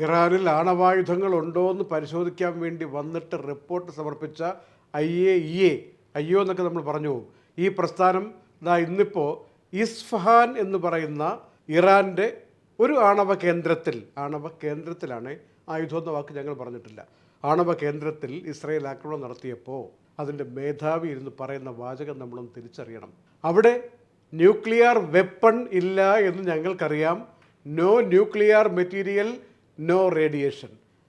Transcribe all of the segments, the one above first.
ഇറാനിൽ ആണവായുധങ്ങൾ ഉണ്ടോ എന്ന് പരിശോധിക്കാൻ വേണ്ടി വന്നിട്ട് റിപ്പോർട്ട് സമർപ്പിച്ച ഐ എ ഇ എ അയ്യോ എന്നൊക്കെ നമ്മൾ പറഞ്ഞു പോകും. ഈ പ്രസ്ഥാനം ദാ ഇന്നിപ്പോൾ ഇസ്ഫഹാൻ എന്ന് പറയുന്ന ഇറാന്റെ ഒരു ആണവ കേന്ദ്രത്തിൽ ആണവ കേന്ദ്രത്തിലാണ് ആയുധം എന്ന വാക്ക് ഞങ്ങൾ പറഞ്ഞിട്ടില്ല. ആണവ കേന്ദ്രത്തിൽ ഇസ്രയേൽ ആക്രമണം നടത്തിയപ്പോൾ അതിന്റെ മേധാവി ഇരുന്ന് പറയുന്ന വാചകം നമ്മളൊന്ന് തിരിച്ചറിയണം. അവിടെ ന്യൂക്ലിയർ വെപ്പൺ ഇല്ല എന്ന് ഞങ്ങൾക്കറിയാം. No nuclear material no radiation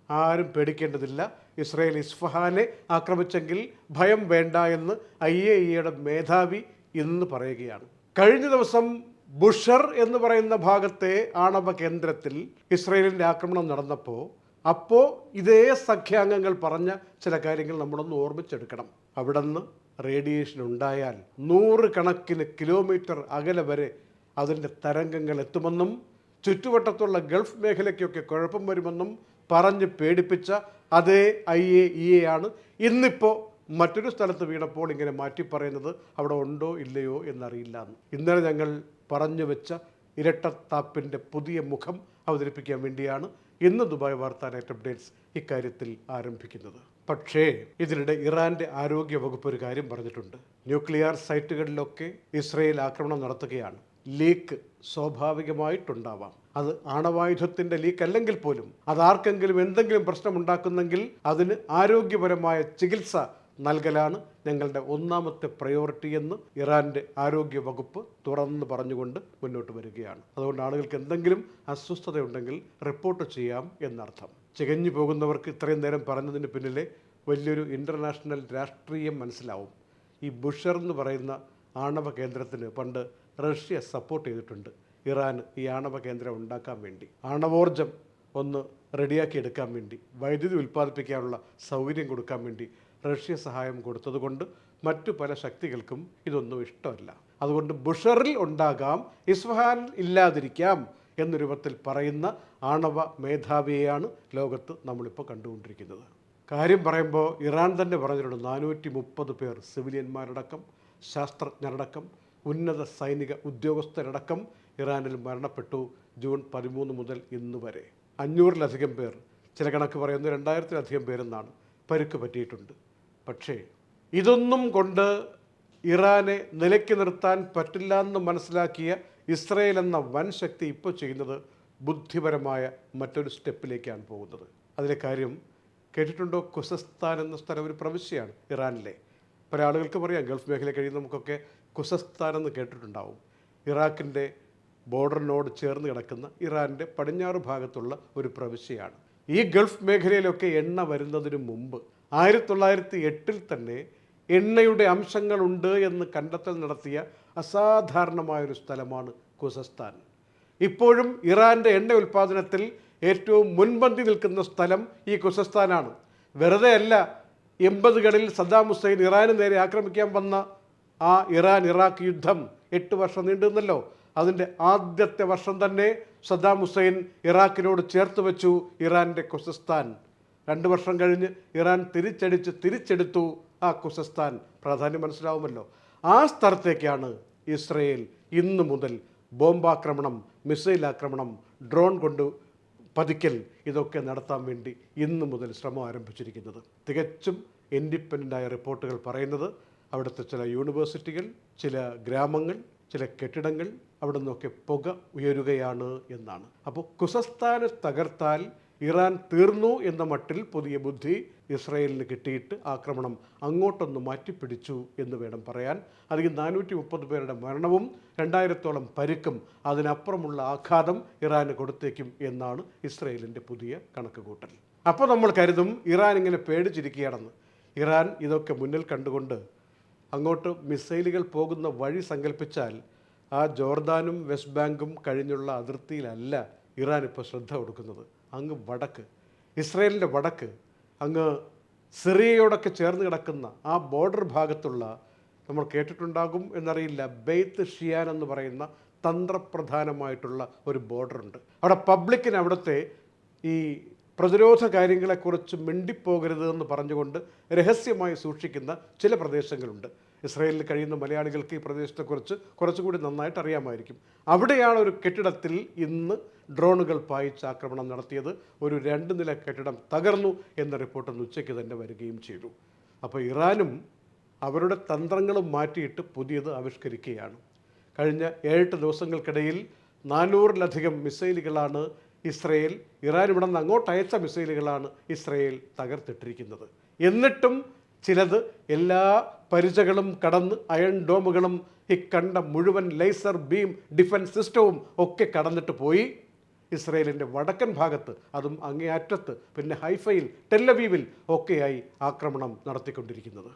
ആരും പേടിക്കേണ്ടതില്ല. ഇസ്രയേൽ ഇസ്ഫഹാനെ ആക്രമിച്ചെങ്കിൽ ഭയം വേണ്ട എന്ന് ഐ എ ഇയുടെ മേധാവി ഇന്ന് പറയുകയാണ്. കഴിഞ്ഞ ദിവസം ബുഷർ എന്ന് പറയുന്ന ഭാഗത്തെ ആണവ കേന്ദ്രത്തിൽ ഇസ്രയേലിന്റെ ആക്രമണം നടന്നപ്പോൾ അപ്പോൾ ഇതേ സഖ്യാംഗങ്ങൾ പറഞ്ഞ ചില കാര്യങ്ങൾ നമ്മളൊന്ന് ഓർമ്മിച്ചെടുക്കണം. അവിടെ നിന്ന് റേഡിയേഷൻ ഉണ്ടായാൽ നൂറ് കണക്കിന് കിലോമീറ്റർ അകലെ വരെ അതിന്റെ തരംഗങ്ങൾ എത്തുമെന്നും ചുറ്റുവട്ടത്തുള്ള ഗൾഫ് മേഖലയ്ക്കൊക്കെ കുഴപ്പം വരുമെന്നും പറഞ്ഞ് പേടിപ്പിച്ച അതേ ഐ എ ഇ എ ആണ് ഇന്നിപ്പോൾ മറ്റൊരു സ്ഥലത്ത് വീണപ്പോൾ ഇങ്ങനെ മാറ്റി പറയുന്നത് അവിടെ ഉണ്ടോ ഇല്ലയോ എന്നറിയില്ല എന്ന്. ഇന്നലെ ഞങ്ങൾ പറഞ്ഞു വെച്ച ഇരട്ടത്താപ്പിന്റെ പുതിയ മുഖം അവതരിപ്പിക്കാൻ വേണ്ടിയാണ് ഇന്ന് ദുബായ് വാർത്താ നൈറ്റ് അപ്ഡേറ്റ്സ് ഇക്കാര്യത്തിൽ ആരംഭിക്കുന്നത്. പക്ഷേ ഇതിനിടെ ഇറാന്റെ ആരോഗ്യ വകുപ്പ് ഒരു കാര്യം പറഞ്ഞിട്ടുണ്ട്. ന്യൂക്ലിയർ സൈറ്റുകളിലൊക്കെ ഇസ്രയേൽ ആക്രമണം നടത്തുകയാണ്. ലീക്ക് സ്വാഭാവികമായിട്ടുണ്ടാവാം. അത് ആണവായുധത്തിന്റെ ലീക്ക് അല്ലെങ്കിൽ പോലും അത് ആർക്കെങ്കിലും എന്തെങ്കിലും പ്രശ്നമുണ്ടാക്കുന്നെങ്കിൽ അതിന് ആരോഗ്യപരമായ ചികിത്സ നൽകലാണ് ഞങ്ങളുടെ ഒന്നാമത്തെ പ്രയോറിറ്റി എന്ന് ഇറാന്റെ ആരോഗ്യ വകുപ്പ് തുറന്ന് പറഞ്ഞുകൊണ്ട് മുന്നോട്ട് വരികയാണ്. അതുകൊണ്ട് ആളുകൾക്ക് എന്തെങ്കിലും അസ്വസ്ഥതയുണ്ടെങ്കിൽ റിപ്പോർട്ട് ചെയ്യാം എന്നർത്ഥം. ചികഞ്ഞു പോകുന്നവർക്ക് ഇത്രയും നേരം പറഞ്ഞതിന് പിന്നിലെ വലിയൊരു ഇന്റർനാഷണൽ രാഷ്ട്രീയം മനസ്സിലാവും. ഈ ബുഷർ എന്ന് പറയുന്ന ആണവ കേന്ദ്രത്തിന് പണ്ട് റഷ്യ സപ്പോർട്ട് ചെയ്തിട്ടുണ്ട്. ഇറാന് ഈ ആണവ കേന്ദ്രം ഉണ്ടാക്കാൻ വേണ്ടി. ആണവോർജം ഒന്ന് റെഡിയാക്കി എടുക്കാൻ വേണ്ടി. വൈദ്യുതി ഉൽപ്പാദിപ്പിക്കാനുള്ള സൗകര്യം കൊടുക്കാൻ വേണ്ടി റഷ്യ സഹായം കൊടുത്തതുകൊണ്ട് മറ്റു പല ശക്തികൾക്കും ഇതൊന്നും ഇഷ്ടമല്ല. അതുകൊണ്ട് ബുഷറിൽ ഉണ്ടാകാം ഇസ്ഫഹാനിൽ ഇല്ലാതിരിക്കാം എന്ന രൂപത്തിൽ പറയുന്ന ആണവ മേധാവിയെയാണ് ലോകത്ത് നമ്മളിപ്പോൾ കണ്ടുകൊണ്ടിരിക്കുന്നത്. കാര്യം പറയുമ്പോൾ ഇറാൻ തന്നെ പറഞ്ഞിട്ടുണ്ട് നാനൂറ്റി മുപ്പത് പേർ സിവിലിയന്മാരടക്കം ശാസ്ത്രജ്ഞരടക്കം ഉന്നത സൈനിക ഉദ്യോഗസ്ഥരടക്കം ഇറാനിൽ മരണപ്പെട്ടു ജൂൺ പതിമൂന്ന് മുതൽ ഇന്ന് വരെ. അഞ്ഞൂറിലധികം പേർ ചില കണക്ക് പറയുന്നു രണ്ടായിരത്തിലധികം പേരെന്നാണ് പരുക്ക് പറ്റിയിട്ടുണ്ട്. പക്ഷേ ഇതൊന്നും കൊണ്ട് ഇറാനെ നിലയ്ക്ക് നിർത്താൻ പറ്റില്ല എന്ന് മനസ്സിലാക്കിയ ഇസ്രയേൽ എന്ന വൻ ശക്തി ഇപ്പോൾ ചെയ്യുന്നത് ബുദ്ധിപരമായ മറ്റൊരു സ്റ്റെപ്പിലേക്കാണ് പോകുന്നത്. അതിലെ കാര്യം കേട്ടിട്ടുണ്ടോ? ഖുസസ്ഥാൻ എന്ന സ്ഥലം ഒരു പ്രവിശ്യയാണ് ഇറാനിലെ. പല ആളുകൾക്ക് പറയാം ഗൾഫ് മേഖല കഴിയുന്ന നമുക്കൊക്കെ കുസസ്താൻ എന്ന് കേട്ടിട്ടുണ്ടാവും. ഇറാഖിന്റെ ബോർഡറിനോട് ചേർന്ന് കിടക്കുന്ന ഇറാന്റെ പടിഞ്ഞാറ് ഭാഗത്തുള്ള ഒരു പ്രവിശ്യയാണ്. ഈ ഗൾഫ് മേഖലയിലൊക്കെ എണ്ണ വരുന്നതിന് മുമ്പ് ആയിരത്തി തൊള്ളായിരത്തി എട്ടിൽ തന്നെ എണ്ണയുടെ അംശങ്ങളുണ്ട് എന്ന് കണ്ടെത്തൽ നടത്തിയ അസാധാരണമായൊരു സ്ഥലമാണ് കുസസ്ഥാൻ ഇപ്പോഴും ഇറാന്റെ എണ്ണ ഉൽപ്പാദനത്തിൽ ഏറ്റവും മുൻപന്തി നിൽക്കുന്ന സ്ഥലം ഈ കുസസ്ഥാനാണ് വെറുതെ അല്ല എൺപതുകളിൽ സദ്ദാം ഹുസൈൻ ഇറാന് നേരെ ആക്രമിക്കാൻ വന്ന ആ ഇറാൻ ഇറാഖ് യുദ്ധം എട്ട് വർഷം നീണ്ടുന്നല്ലോ അതിന്റെ ആദ്യത്തെ വർഷം തന്നെ സദ്ദാം ഹുസൈൻ ഇറാഖിനോട് ചേർത്ത് വെച്ചു ഇറാന്റെ കുസിസ്ഥാൻ രണ്ട് വർഷം കഴിഞ്ഞ് ഇറാൻ തിരിച്ചടിച്ച് തിരിച്ചെടുത്തു ആ കുസിസ്ഥാൻ പ്രാധാന്യം മനസ്സിലാവുമല്ലോ. ആ സ്ഥലത്തേക്കാണ് ഇസ്രയേൽ ഇന്ന് മുതൽ ബോംബാക്രമണം മിസൈൽ ആക്രമണം ഡ്രോൺ കൊണ്ട് പതിക്കൽ ഇതൊക്കെ നടത്താൻ വേണ്ടി ഇന്ന് മുതൽ ശ്രമം ആരംഭിച്ചിരിക്കുന്നത്. തികച്ചും ഇൻഡിപെൻഡന്റായ റിപ്പോർട്ടുകൾ പറയുന്നത് അവിടുത്തെ ചില യൂണിവേഴ്സിറ്റികൾ ചില ഗ്രാമങ്ങൾ ചില കെട്ടിടങ്ങൾ അവിടെ നിന്നൊക്കെ പുക ഉയരുകയാണ് എന്നാണ്. അപ്പോൾ കുസസ്ഥാനെ തകർത്താൽ ഇറാൻ തീർന്നു എന്ന മട്ടിൽ പുതിയ ബുദ്ധി ഇസ്രയേലിന് കിട്ടിയിട്ട് ആക്രമണം അങ്ങോട്ടൊന്ന് മാറ്റിപ്പിടിച്ചു എന്ന് വേണം പറയാൻ. അതിൽ നാനൂറ്റി മുപ്പത് പേരുടെ മരണവും രണ്ടായിരത്തോളം പരുക്കും അതിനപ്പുറമുള്ള ആഘാതം ഇറാന് കൊടുത്തേക്കും എന്നാണ് ഇസ്രയേലിന്റെ പുതിയ കണക്കുകൂട്ടൽ. അപ്പോൾ നമ്മൾ കരുതും ഇറാൻ ഇങ്ങനെ പേടിച്ചിരിക്കുകയാണെന്ന്. ഇറാൻ ഇതൊക്കെ മുന്നിൽ കണ്ടുകൊണ്ട് അങ്ങോട്ട് മിസൈലുകൾ പോകുന്ന വഴി സങ്കല്പിച്ചാൽ ആ ജോർദാനും വെസ്റ്റ് ബാങ്കും കഴിഞ്ഞുള്ള അതിർത്തിയിലല്ല ഇറാൻ ഇപ്പോൾ ശ്രദ്ധ കൊടുക്കുന്നത്. അങ്ങ് വടക്ക് ഇസ്രയേലിന്റെ വടക്ക് അങ്ങ് സിറിയയോടൊക്കെ ചേർന്ന് കിടക്കുന്ന ആ ബോർഡർ ഭാഗത്തുള്ള നമ്മൾ കേട്ടിട്ടുണ്ടാകും എന്നറിയില്ല ബെയ്ത്ത് ഷിയാൻ എന്ന് പറയുന്ന തന്ത്രപ്രധാനമായിട്ടുള്ള ഒരു ബോർഡറുണ്ട്. അവിടെ പബ്ലിക്കിന് അവിടുത്തെ ഈ പ്രതിരോധ കാര്യങ്ങളെക്കുറിച്ച് മിണ്ടിപ്പോകരുത് എന്ന് പറഞ്ഞുകൊണ്ട് രഹസ്യമായി സൂക്ഷിക്കുന്ന ചില പ്രദേശങ്ങളുണ്ട്. ഇസ്രയേലിൽ കഴിയുന്ന മലയാളികൾക്ക് ഈ പ്രദേശത്തെക്കുറിച്ച് കുറച്ചുകൂടി നന്നായിട്ട് അറിയാമായിരിക്കും. അവിടെയാണ് ഒരു കെട്ടിടത്തിൽ ഇന്ന് ഡ്രോണുകൾ പായിച്ച് ആക്രമണം നടത്തിയത്. ഒരു രണ്ട് നില കെട്ടിടം തകർന്നു എന്ന റിപ്പോർട്ട് ഉച്ചയ്ക്ക് തന്നെ വരികയും ചെയ്തു. അപ്പോൾ ഇറാനും അവരുടെ തന്ത്രങ്ങളും മാറ്റിയിട്ട് പുതിയത് ആവിഷ്കരിക്കുകയാണ്. കഴിഞ്ഞ ഏഴെട്ട് ദിവസങ്ങൾക്കിടയിൽ നാനൂറിലധികം മിസൈലുകളാണ് ഇസ്രയേൽ ഇറാൻ ഇവിടെ നിന്ന് അങ്ങോട്ട് അയച്ച മിസൈലുകളാണ് ഇസ്രയേൽ തകർത്തിട്ടിരിക്കുന്നത്. എന്നിട്ടും ചിലത് എല്ലാ പരിചകളും കടന്ന് അയൺ ഡോമുകളും ഈ കണ്ട മുഴുവൻ ലേസർ ബീം ഡിഫൻസ് സിസ്റ്റവും ഒക്കെ കടന്നിട്ട് പോയി. ഇസ്രയേലിന്റെ വടക്കൻ ഭാഗത്ത് അതും അങ്ങേയറ്റത്ത് പിന്നെ ഹൈഫയിൽ ടെല്ലവീവിൽ ഒക്കെയായി ആക്രമണം നടത്തിക്കൊണ്ടിരിക്കുന്നത്.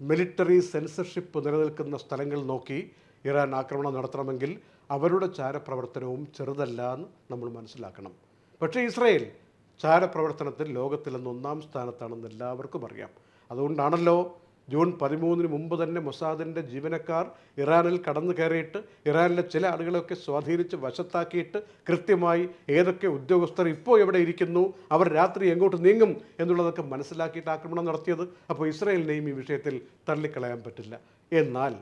മിലിറ്ററി സെൻസർഷിപ്പ് നിലനിൽക്കുന്ന സ്ഥലങ്ങൾ നോക്കി ഇറാൻ ആക്രമണം നടത്തണമെങ്കിൽ അവരുടെ ചാരപ്രവർത്തനവും ചെറുതല്ല എന്ന് നമ്മൾ മനസ്സിലാക്കണം. പക്ഷേ ഇസ്രയേൽ ചാരപ്രവർത്തനത്തിൽ ലോകത്തിലെന്ന് ഒന്നാം സ്ഥാനത്താണെന്ന് എല്ലാവർക്കും അറിയാം. അതുകൊണ്ടാണല്ലോ ജൂൺ പതിമൂന്നിന് മുമ്പ് തന്നെ മൊസാദിന്റെ ജീവനക്കാർ ഇറാനിൽ കടന്നു കയറിയിട്ട് ഇറാനിലെ ചില ആളുകളെയൊക്കെ സ്വാധീനിച്ച് വശത്താക്കിയിട്ട് കൃത്യമായി ഏതൊക്കെ ഉദ്യോഗസ്ഥർ ഇപ്പോൾ എവിടെ ഇരിക്കുന്നു അവർ രാത്രി എങ്ങോട്ട് നീങ്ങും എന്നുള്ളതൊക്കെ മനസ്സിലാക്കിയിട്ട് ആക്രമണം നടത്തിയത് അപ്പോൾ ഇസ്രയേലിനെയും ഈ വിഷയത്തിൽ തള്ളിക്കളയാൻ പറ്റില്ല. എന്നാൽ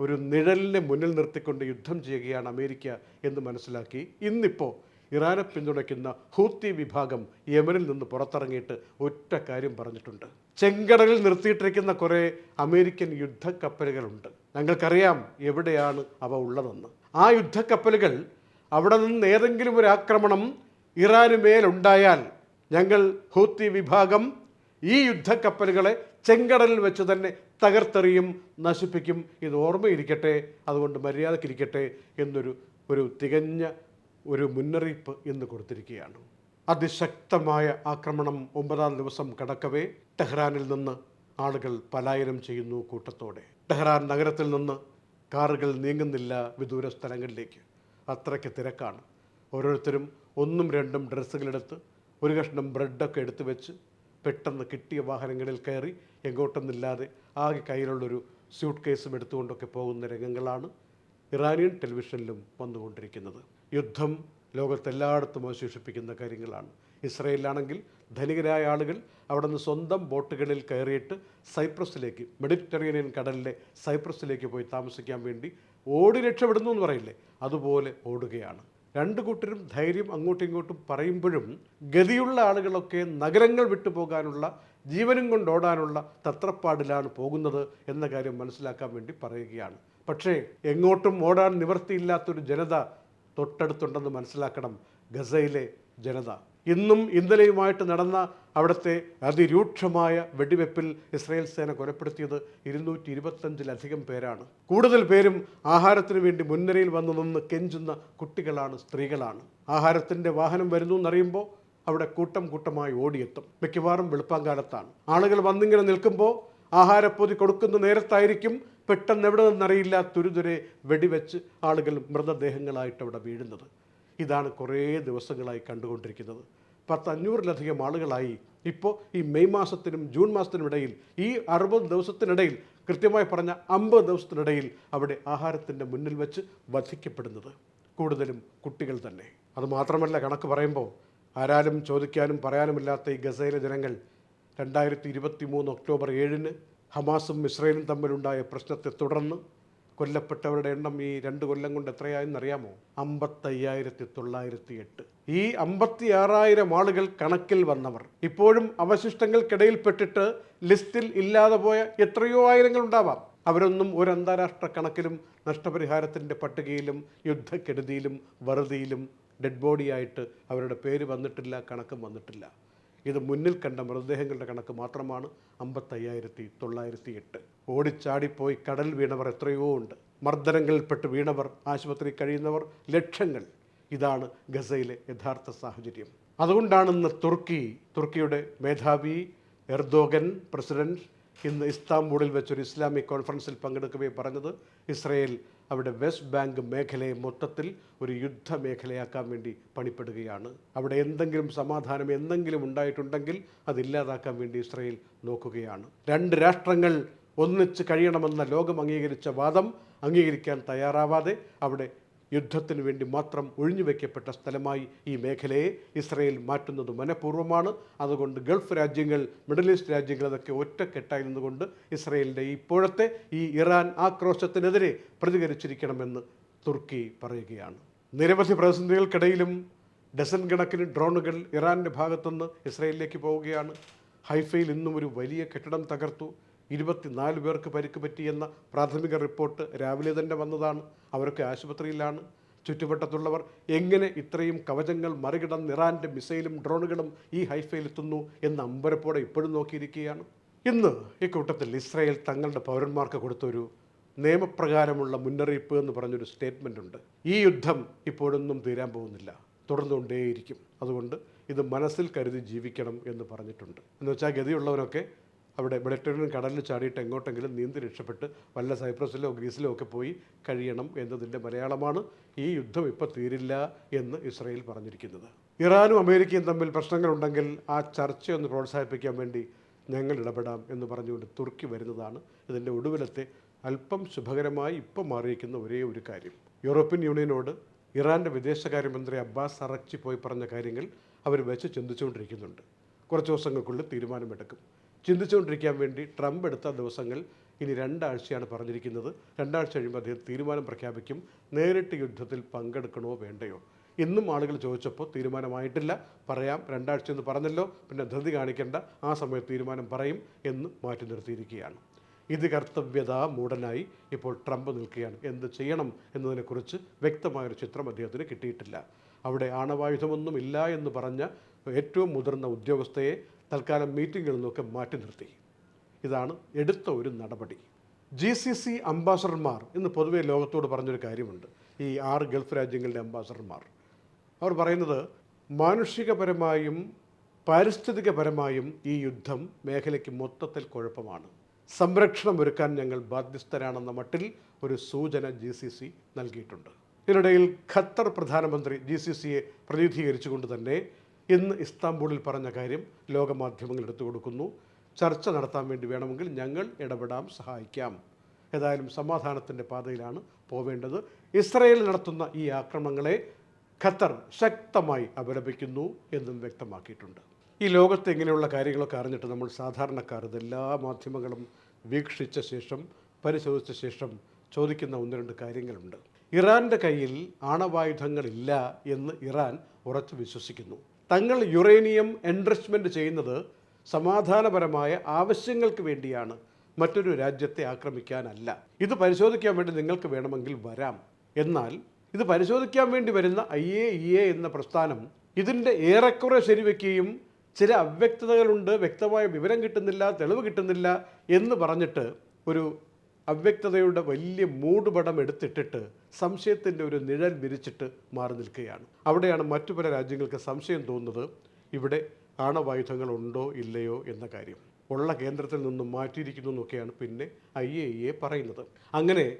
ഒരു നിഴലിനെ മുന്നിൽ നിർത്തിക്കൊണ്ട് യുദ്ധം ചെയ്യുകയാണ് അമേരിക്ക എന്ന് മനസ്സിലാക്കി ഇന്നിപ്പോൾ ഇറാനെ പിന്തുണയ്ക്കുന്ന ഹൂത്തി വിഭാഗം യമനിൽ നിന്ന് പുറത്തിറങ്ങിയിട്ട് ഒറ്റ കാര്യം പറഞ്ഞിട്ടുണ്ട്. ചെങ്കടലിൽ നിർത്തിയിട്ടിരിക്കുന്ന കുറേ അമേരിക്കൻ യുദ്ധക്കപ്പലുകളുണ്ട്. ഞങ്ങൾക്കറിയാം എവിടെയാണ് അവ ഉള്ളതെന്ന്. ആ യുദ്ധക്കപ്പലുകൾ അവിടെ നിന്ന് ഏതെങ്കിലും ഒരു ആക്രമണം ഇറാന് മേലുണ്ടായാൽ ഞങ്ങൾ ഹൂത്തി വിഭാഗം ഈ യുദ്ധക്കപ്പലുകളെ ചെങ്കടലിൽ വെച്ച് തന്നെ തകർത്തെറിയും നശിപ്പിക്കും. ഇത് ഓർമ്മയിരിക്കട്ടെ അതുകൊണ്ട് മര്യാദക്കിരിക്കട്ടെ എന്നൊരു ഒരു തികഞ്ഞ ഒരു മുന്നറിയിപ്പ് ഇന്ന് കൊടുത്തിരിക്കുകയാണ്. അതിശക്തമായ ആക്രമണം ഒമ്പതാം ദിവസം കടക്കവേ ടെഹ്റാനിൽ നിന്ന് ആളുകൾ പലായനം ചെയ്യുന്നു കൂട്ടത്തോടെ. ടെഹ്റാൻ നഗരത്തിൽ നിന്ന് കാറുകൾ നീങ്ങുന്നില്ല വിദൂര സ്ഥലങ്ങളിലേക്ക്. അത്രയ്ക്ക് തിരക്കാണ്. ഓരോരുത്തരും ഒന്നും രണ്ടും ഡ്രസ്സുകളെടുത്ത് ഒരു കഷ്ണം ബ്രെഡൊക്കെ എടുത്തു വെച്ച് പെട്ടെന്ന് കിട്ടിയ വാഹനങ്ങളിൽ കയറി എങ്ങോട്ടൊന്നില്ലാതെ ആകെ കയ്യിലുള്ളൊരു സ്യൂട്ട് കേസും എടുത്തുകൊണ്ടൊക്കെ പോകുന്ന രംഗങ്ങളാണ് ഇറാനിയൻ ടെലിവിഷനിലും വന്നുകൊണ്ടിരിക്കുന്നത്. യുദ്ധം ലോകത്തെല്ലായിടത്തും അവശേഷിപ്പിക്കുന്ന കാര്യങ്ങളാണ്. ഇസ്രയേലിലാണെങ്കിൽ ധനികരായ ആളുകൾ അവിടെ നിന്ന് സ്വന്തം ബോട്ടുകളിൽ കയറിയിട്ട് സൈപ്രസിലേക്ക് മെഡിറ്ററേനിയൻ കടലിലെ സൈപ്രസിലേക്ക് പോയി താമസിക്കാൻ വേണ്ടി ഓടി രക്ഷപ്പെടുന്നു എന്ന് പറയില്ലേ? അതുപോലെ ഓടുകയാണ്. രണ്ട് കൂട്ടരും ധൈര്യം അങ്ങോട്ടും ഇങ്ങോട്ടും പറയുമ്പോഴും ഗതിയുള്ള ആളുകളൊക്കെ നഗരങ്ങൾ വിട്ടു പോകാനുള്ള ജീവനും കൊണ്ട് ഓടാനുള്ള തത്രപ്പാടിലാണ് പോകുന്നത് എന്ന കാര്യം മനസ്സിലാക്കാൻ വേണ്ടി പറയുകയാണ്. പക്ഷേ എങ്ങോട്ടും ഓടാൻ നിവർത്തിയില്ലാത്തൊരു ജനത തൊട്ടടുത്തുണ്ടെന്ന് മനസ്സിലാക്കണം ഗസയിലെ ജനത. ഇന്നും ഇന്നലെയുമായിട്ട് നടന്ന അവിടുത്തെ അതിരൂക്ഷമായ വെടിവെപ്പിൽ ഇസ്രായേൽ സേന കൊലപ്പെടുത്തിയത് ഇരുന്നൂറ്റി ഇരുപത്തഞ്ചിലധികം പേരാണ്. കൂടുതൽ പേരും ആഹാരത്തിന് വേണ്ടി മുൻനിരയിൽ വന്നു നിന്ന് കെഞ്ചുന്ന കുട്ടികളാണ് സ്ത്രീകളാണ്. ആഹാരത്തിന്റെ വാഹനം വരുന്നു എന്നറിയുമ്പോൾ അവിടെ കൂട്ടം കൂട്ടമായി ഓടിയെത്തും. മിക്കവാറും വെളുപ്പാങ്കാലത്താണ്. ആളുകൾ വന്നിങ്ങനെ നിൽക്കുമ്പോൾ ആഹാരപ്പൊതി കൊടുക്കുന്ന നേരത്തായിരിക്കും പെട്ടെന്ന് എവിടെ നിന്നറിയില്ല തുരുതുരെ വെടിവെച്ച് ആളുകൾ മൃതദേഹങ്ങളായിട്ട് അവിടെ വീഴുന്നത്. ഇതാണ് കുറേ ദിവസങ്ങളായി കണ്ടുകൊണ്ടിരിക്കുന്നത്. പത്തഞ്ഞൂറിലധികം ആളുകളായി. ഇപ്പോൾ ഈ മെയ് മാസത്തിനും ജൂൺ മാസത്തിനും ഇടയിൽ ഈ അറുപത് ദിവസത്തിനിടയിൽ കൃത്യമായി പറഞ്ഞ അമ്പത് ദിവസത്തിനിടയിൽ അവിടെ ആഹാരത്തിന്റെ മുന്നിൽ വെച്ച് വധിക്കപ്പെടുന്നത്. കൂടുതലും കുട്ടികൾ തന്നെ. അതുമാത്രമല്ല കണക്ക് പറയുമ്പോൾ ആരാലും ചോദിക്കാനും പറയാനുമില്ലാത്ത ഈ ഗസയിലെ ജനങ്ങൾ രണ്ടായിരത്തി ഇരുപത്തി മൂന്ന് ഒക്ടോബർ ഏഴിന് ഹമാസും ഇസ്രയേലും തമ്മിലുണ്ടായ പ്രശ്നത്തെ തുടർന്ന് കൊല്ലപ്പെട്ടവരുടെ എണ്ണം ഈ രണ്ട് കൊല്ലം കൊണ്ട് എത്രയായെന്നറിയാമോ? അമ്പത്തയ്യായിരത്തി തൊള്ളായിരത്തി എട്ട് ഈ അമ്പത്തി ആറായിരം ആളുകൾ കണക്കിൽ വന്നവർ. ഇപ്പോഴും അവശിഷ്ടങ്ങൾക്കിടയിൽപ്പെട്ടിട്ട് ലിസ്റ്റിൽ ഇല്ലാതെ പോയ എത്രയോ ആയിരങ്ങൾ ഉണ്ടാവാം അവരൊന്നും ഒരു അന്താരാഷ്ട്ര കണക്കിലും നഷ്ടപരിഹാരത്തിന്റെ പട്ടികയിലും യുദ്ധക്കെടുതിയിലും വറുതിയിലും ഡെഡ് ബോഡിയായിട്ട് അവരുടെ പേര് വന്നിട്ടില്ല കണക്കും വന്നിട്ടില്ല. ഇത് മുന്നിൽ കണ്ട മൃതദേഹങ്ങളുടെ കണക്ക് മാത്രമാണ് അമ്പത്തയ്യായിരത്തി തൊള്ളായിരത്തി എട്ട് ഓടിച്ചാടിപ്പോയി കടൽ വീണവർ എത്രയോ ഉണ്ട്. മർദ്ദനങ്ങളിൽപ്പെട്ട് വീണവർ ആശുപത്രി കഴിയുന്നവർ ലക്ഷങ്ങൾ. ഇതാണ് ഗസയിലെ യഥാർത്ഥ സാഹചര്യം. അതുകൊണ്ടാണ് ഇന്ന് തുർക്കി തുർക്കിയുടെ മേധാവി എർദോഗൻ പ്രസിഡന്റ് ഇന്ന് ഇസ്താംബൂളിൽ വെച്ചൊരു ഇസ്ലാമിക് കോൺഫറൻസിൽ പങ്കെടുക്കവേ പറഞ്ഞത് ഇസ്രയേൽ അവിടെ വെസ്റ്റ് ബാങ്ക് മേഖലയെ മൊത്തത്തിൽ ഒരു യുദ്ധ മേഖലയാക്കാൻ വേണ്ടി പണിപ്പെടുകയാണ്. അവിടെ എന്തെങ്കിലും സമാധാനം എന്തെങ്കിലും ഉണ്ടായിട്ടുണ്ടെങ്കിൽ അതില്ലാതാക്കാൻ വേണ്ടി ഇസ്രയേൽ നോക്കുകയാണ്. രണ്ട് രാഷ്ട്രങ്ങൾ ഒന്നിച്ച് കഴിയണമെന്ന ലോകം അംഗീകരിച്ച വാദം അംഗീകരിക്കാൻ തയ്യാറാവാതെ അവിടെ യുദ്ധത്തിന് വേണ്ടി മാത്രം ഒഴിഞ്ഞുവെക്കപ്പെട്ട സ്ഥലമായി ഈ മേഖലയെ ഇസ്രയേൽ മാറ്റുന്നത് മനഃപൂർവമാണ്. അതുകൊണ്ട് ഗൾഫ് രാജ്യങ്ങൾ മിഡിൽ ഈസ്റ്റ് രാജ്യങ്ങൾ അതൊക്കെ ഒറ്റക്കെട്ടായി നിന്നുകൊണ്ട് ഇസ്രയേലിന്റെ ഇപ്പോഴത്തെ ഈ ഇറാൻ ആക്രോശത്തിനെതിരെ പ്രതികരിച്ചിരിക്കണമെന്ന് തുർക്കി പറയുകയാണ്. നിരവധി പ്രതിസന്ധികൾക്കിടയിലും ഡസൻ കണക്കിന് ഡ്രോണുകൾ ഇറാന്റെ ഭാഗത്തുനിന്ന് ഇസ്രയേലിലേക്ക് പോവുകയാണ്. ഹൈഫയിൽ ഇന്നും ഒരു വലിയ കെട്ടിടം തകർത്തു. ഇരുപത്തിനാല് പേർക്ക് പരിക്ക് പറ്റിയെന്ന പ്രാഥമിക റിപ്പോർട്ട് രാവിലെ തന്നെ വന്നതാണ്. അവരൊക്കെ ആശുപത്രിയിലാണ്. ചുറ്റുവട്ടത്തുള്ളവർ എങ്ങനെ ഇത്രയും കവചങ്ങൾ മറികടന്ന് ഇറാന്റെ മിസൈലും ഡ്രോണുകളും ഈ ഹൈഫയിലെത്തുന്നു എന്ന അമ്പരപ്പോടെ ഇപ്പോഴും നോക്കിയിരിക്കുകയാണ്. ഇന്ന് ഇക്കൂട്ടത്തിൽ ഇസ്രായേൽ തങ്ങളുടെ പൗരന്മാർക്ക് കൊടുത്തൊരു നിയമപ്രകാരമുള്ള മുന്നറിയിപ്പ് എന്ന് പറഞ്ഞൊരു സ്റ്റേറ്റ്മെന്റ് ഉണ്ട് ഈ യുദ്ധം ഇപ്പോഴൊന്നും തീരാൻ പോകുന്നില്ല. തുടർന്നുകൊണ്ടേയിരിക്കും. അതുകൊണ്ട് ഇത് മനസ്സിൽ കരുതി ജീവിക്കണം എന്ന് പറഞ്ഞിട്ടുണ്ട്. എന്നുവെച്ചാൽ ഗതിയുള്ളവരൊക്കെ അവിടെ മെഡിറ്ററേനിയൻ കടലിൽ ചാടിയിട്ട് എങ്ങോട്ടെങ്കിലും നീന്തി രക്ഷപ്പെട്ട് വല്ല സൈപ്രസിലോ ഗ്രീസിലോ ഒക്കെ പോയി കഴിയണം എന്നതിന്റെ മലയാളമാണ് ഈ യുദ്ധം ഇപ്പോൾ തീരില്ല എന്ന് ഇസ്രയേൽ പറഞ്ഞിരിക്കുന്നത്. ഇറാനും അമേരിക്കയും തമ്മിൽ പ്രശ്നങ്ങളുണ്ടെങ്കിൽ ആ ചർച്ചയൊന്ന് പ്രോത്സാഹിപ്പിക്കാൻ വേണ്ടി ഞങ്ങൾ ഇടപെടാം എന്ന് പറഞ്ഞുകൊണ്ട് തുർക്കി വരുന്നതാണ് ഇതിന്റെ ഒടുവിലത്തെ അല്പം ശുഭകരമായി ഇപ്പം മാറിയിരിക്കുന്ന ഒരേ ഒരു കാര്യം. യൂറോപ്യൻ യൂണിയനോട് ഇറാന്റെ വിദേശകാര്യമന്ത്രി അബ്ബാസ് അറക്ചി പോയി പറഞ്ഞ കാര്യങ്ങൾ അവർ വെച്ച് ചിന്തിച്ചുകൊണ്ടിരിക്കുന്നുണ്ട്. കുറച്ച് ദിവസങ്ങൾക്കുള്ളിൽ തീരുമാനമെടുക്കും. ചിന്തിച്ചുകൊണ്ടിരിക്കാൻ വേണ്ടി ട്രംപ് എടുത്ത ദിവസങ്ങൾ ഇനി രണ്ടാഴ്ചയാണ് പറഞ്ഞിരിക്കുന്നത്. രണ്ടാഴ്ച കഴിയുമ്പോൾ അദ്ദേഹം തീരുമാനം പ്രഖ്യാപിക്കും. നേരിട്ട് യുദ്ധത്തിൽ പങ്കെടുക്കണോ വേണ്ടയോ? ഇന്നും ആളുകൾ ചോദിച്ചപ്പോൾ തീരുമാനമായിട്ടില്ല. പറയാം രണ്ടാഴ്ച എന്ന് പറഞ്ഞല്ലോ പിന്നെ ധൃതി കാണിക്കേണ്ട. ആ സമയത്ത് തീരുമാനം പറയും എന്ന് മാറ്റി നിർത്തിയിരിക്കുകയാണ്. ഇത് കർത്തവ്യത മൂടനായി ഇപ്പോൾ ട്രംപ് നിൽക്കുകയാണ്. എന്ത് ചെയ്യണം എന്നതിനെക്കുറിച്ച് വ്യക്തമായൊരു ചിത്രം അദ്ദേഹത്തിന് കിട്ടിയിട്ടില്ല. അവിടെ ആണവായുധമൊന്നും ഇല്ല എന്ന് പറഞ്ഞ ഏറ്റവും മുതിർന്ന ഉദ്യോഗസ്ഥയെ തൽക്കാലം മീറ്റിങ്ങുകളിൽ നിന്നൊക്കെ മാറ്റി നിർത്തി. ഇതാണ് എടുത്ത ഒരു നടപടി. ജി സി സി അംബാസഡർമാർ ഇന്ന് പൊതുവേ ലോകത്തോട് പറഞ്ഞൊരു കാര്യമുണ്ട്. ഈ ആറ് ഗൾഫ് രാജ്യങ്ങളുടെ അംബാസഡർമാർ. അവർ പറയുന്നത് മാനുഷികപരമായും പാരിസ്ഥിതികപരമായും ഈ യുദ്ധം മേഖലയ്ക്ക് മൊത്തത്തിൽ കുഴപ്പമാണ്. സംരക്ഷണം ഒരുക്കാൻ ഞങ്ങൾ ബാധ്യസ്ഥരാണെന്ന മട്ടിൽ ഒരു സൂചന ജി സി സി നൽകിയിട്ടുണ്ട്. ഇതിനിടയിൽ ഖത്തർ പ്രധാനമന്ത്രി ജി സി സിയെ പ്രതിനിധീകരിച്ചുകൊണ്ട് തന്നെ ഇന്ന് ഇസ്താംബൂളിൽ പറഞ്ഞ കാര്യം ലോകമാധ്യമങ്ങൾ എടുത്തു കൊടുക്കുന്നു. ചർച്ച നടത്താൻ വേണ്ടി വേണമെങ്കിൽ ഞങ്ങൾ ഇടപെടാം സഹായിക്കാം. ഏതായാലും സമാധാനത്തിന്റെ പാതയിലാണ് പോവേണ്ടത്. ഇസ്രയേൽ നടത്തുന്ന ഈ ആക്രമണങ്ങളെ ഖത്തർ ശക്തമായി അപലപിക്കുന്നു എന്നും വ്യക്തമാക്കിയിട്ടുണ്ട്. ഈ ലോകത്ത് ഇങ്ങനെയുള്ള കാര്യങ്ങളൊക്കെ അറിഞ്ഞിട്ട് നമ്മൾ സാധാരണക്കാർ ഇതെല്ലാ മാധ്യമങ്ങളും വീക്ഷിച്ച ശേഷം പരിശോധിച്ച ശേഷം ചോദിക്കുന്ന ഒന്ന് രണ്ട് കാര്യങ്ങളുണ്ട്. ഇറാന്റെ കയ്യിൽ ആണവായുധങ്ങളില്ല എന്ന് ഇറാൻ ഉറച്ചു വിശ്വസിക്കുന്നു. തങ്ങൾ യുറേനിയം എൻറിച്ച്മെന്റ് ചെയ്യുന്നത് സമാധാനപരമായ ആവശ്യങ്ങൾക്ക് വേണ്ടിയാണ്. മറ്റൊരു രാജ്യത്തെ ആക്രമിക്കാനല്ല. ഇത് പരിശോധിക്കാൻ വേണ്ടി നിങ്ങൾക്ക് വേണമെങ്കിൽ വരാം. എന്നാൽ ഇത് പരിശോധിക്കാൻ വേണ്ടി വരുന്ന ഐ എ ഇ എ എന്ന പ്രസ്ഥാനം ഇതിന്റെ ഏറെക്കുറെ ശരിവെക്കുകയും ചില അവ്യക്തതകളുണ്ട്. വ്യക്തമായ വിവരം കിട്ടുന്നില്ല തെളിവ് കിട്ടുന്നില്ല എന്ന് പറഞ്ഞിട്ട് ഒരു അവ്യക്തതയുടെ വലിയ മൂടുപടം എടുത്തിട്ടിട്ട് സംശയത്തിന്റെ ഒരു നിഴൽ വിരിച്ചിട്ട് മാറി നിൽക്കുകയാണ്. അവിടെയാണ് മറ്റു പല രാജ്യങ്ങൾക്ക് സംശയം തോന്നുന്നത്. ഇവിടെ ആണവായുധങ്ങൾ ഉണ്ടോ ഇല്ലയോ എന്ന കാര്യം. ഉള്ള കേന്ദ്രത്തിൽ നിന്നും മാറ്റിയിരിക്കുന്നു എന്നൊക്കെയാണ് പിന്നെ ഐ എ എ പറയുന്നത്. അങ്ങനെ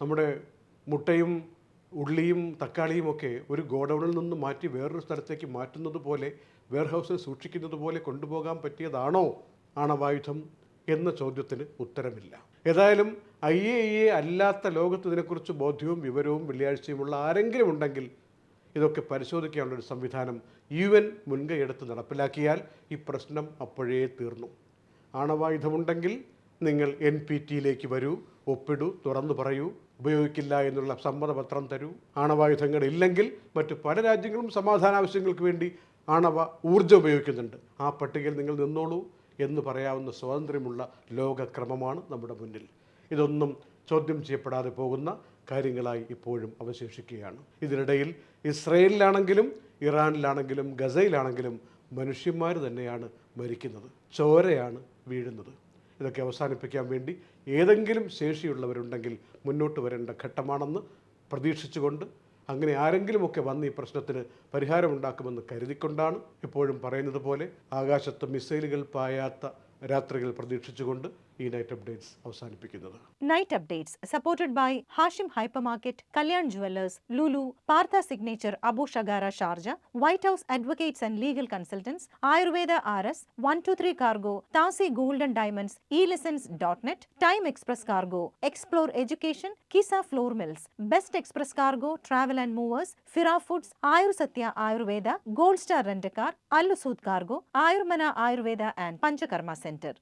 നമ്മുടെ മുട്ടയും ഉള്ളിയും തക്കാളിയും ഒക്കെ ഒരു ഗോഡൗണിൽ നിന്ന് മാറ്റി വേറൊരു സ്ഥലത്തേക്ക് മാറ്റുന്നത് പോലെ വെയർഹൗസിൽ സൂക്ഷിക്കുന്നത് പോലെ കൊണ്ടുപോകാൻ പറ്റിയതാണോ ആണവായുധം എന്ന ചോദ്യത്തിന് ഉത്തരമില്ല. ഏതായാലും ഐ എ എ അല്ലാത്ത ലോകത്ത് ഇതിനെക്കുറിച്ച് ബോധ്യവും വിവരവും വെള്ളിയാഴ്ചയുമുള്ള ആരെങ്കിലും ഉണ്ടെങ്കിൽ ഇതൊക്കെ പരിശോധിക്കാനുള്ളൊരു സംവിധാനം യു എൻ മുൻകൈയെടുത്ത് നടപ്പിലാക്കിയാൽ ഈ പ്രശ്നം അപ്പോഴേ തീർന്നു. ആണവായുധമുണ്ടെങ്കിൽ നിങ്ങൾ എൻ പി ടിയിലേക്ക് വരൂ ഒപ്പിടൂ തുറന്നു പറയൂ ഉപയോഗിക്കില്ല എന്നുള്ള സമ്മതപത്രം തരൂ. ആണവായുധങ്ങൾ ഇല്ലെങ്കിൽ മറ്റ് പല രാജ്യങ്ങളും സമാധാന ആവശ്യങ്ങൾക്ക് വേണ്ടി ആണവ ഊർജം ഉപയോഗിക്കുന്നുണ്ട്. ആ പട്ടികയിൽ നിങ്ങൾ നിന്നോളൂ എന്ന് പറയാവുന്ന സ്വാതന്ത്ര്യമുള്ള ലോകക്രമമാണ് നമ്മുടെ മുന്നിൽ. ഇതൊന്നും ചോദ്യം ചെയ്യപ്പെടാതെ പോകുന്ന കാര്യങ്ങളായി ഇപ്പോഴും അവശേഷിക്കുകയാണ്. ഇതിനിടയിൽ ഇസ്രയേലിലാണെങ്കിലും ഇറാനിലാണെങ്കിലും ഗസയിലാണെങ്കിലും മനുഷ്യന്മാർ തന്നെയാണ് മരിക്കുന്നത്. ചോരയാണ് വീഴുന്നത്. ഇതൊക്കെ അവസാനിപ്പിക്കാൻ വേണ്ടി ഏതെങ്കിലും ശേഷിയുള്ളവരുണ്ടെങ്കിൽ മുന്നോട്ട് വരേണ്ട ഘട്ടമാണെന്ന് പ്രതീക്ഷിച്ചുകൊണ്ട് അങ്ങനെ ആരെങ്കിലുമൊക്കെ വന്ന് ഈ പ്രശ്നത്തിന് പരിഹാരമുണ്ടാക്കുമെന്ന് കരുതിക്കൊണ്ടാണ് ഇപ്പോഴും പറയുന്നത് പോലെ ആകാശത്ത് മിസൈലുകൾ പായാത്ത രാത്രികൾ പ്രതീക്ഷിച്ചുകൊണ്ട് ഈ നൈറ്റ് അപ്ഡേറ്റ്സ് അവസാനിപ്പിക്കുന്നത്. Night updates supported by Hashim hypermarket Kalyan jewellers Lulu Partha signature Abu Shagara Sharjah white house advocates and legal consultants Ayurveda R S one two three cargo താസി golden diamonds e lessons dot net time express cargo explore education Qissa flour mills best express cargo travel and movers ഫിറാ foods Ayur Satya Ayurveda gold star rent car അല്ലുസൂത് cargo Ayurmana Ayurveda and Panchakarma centre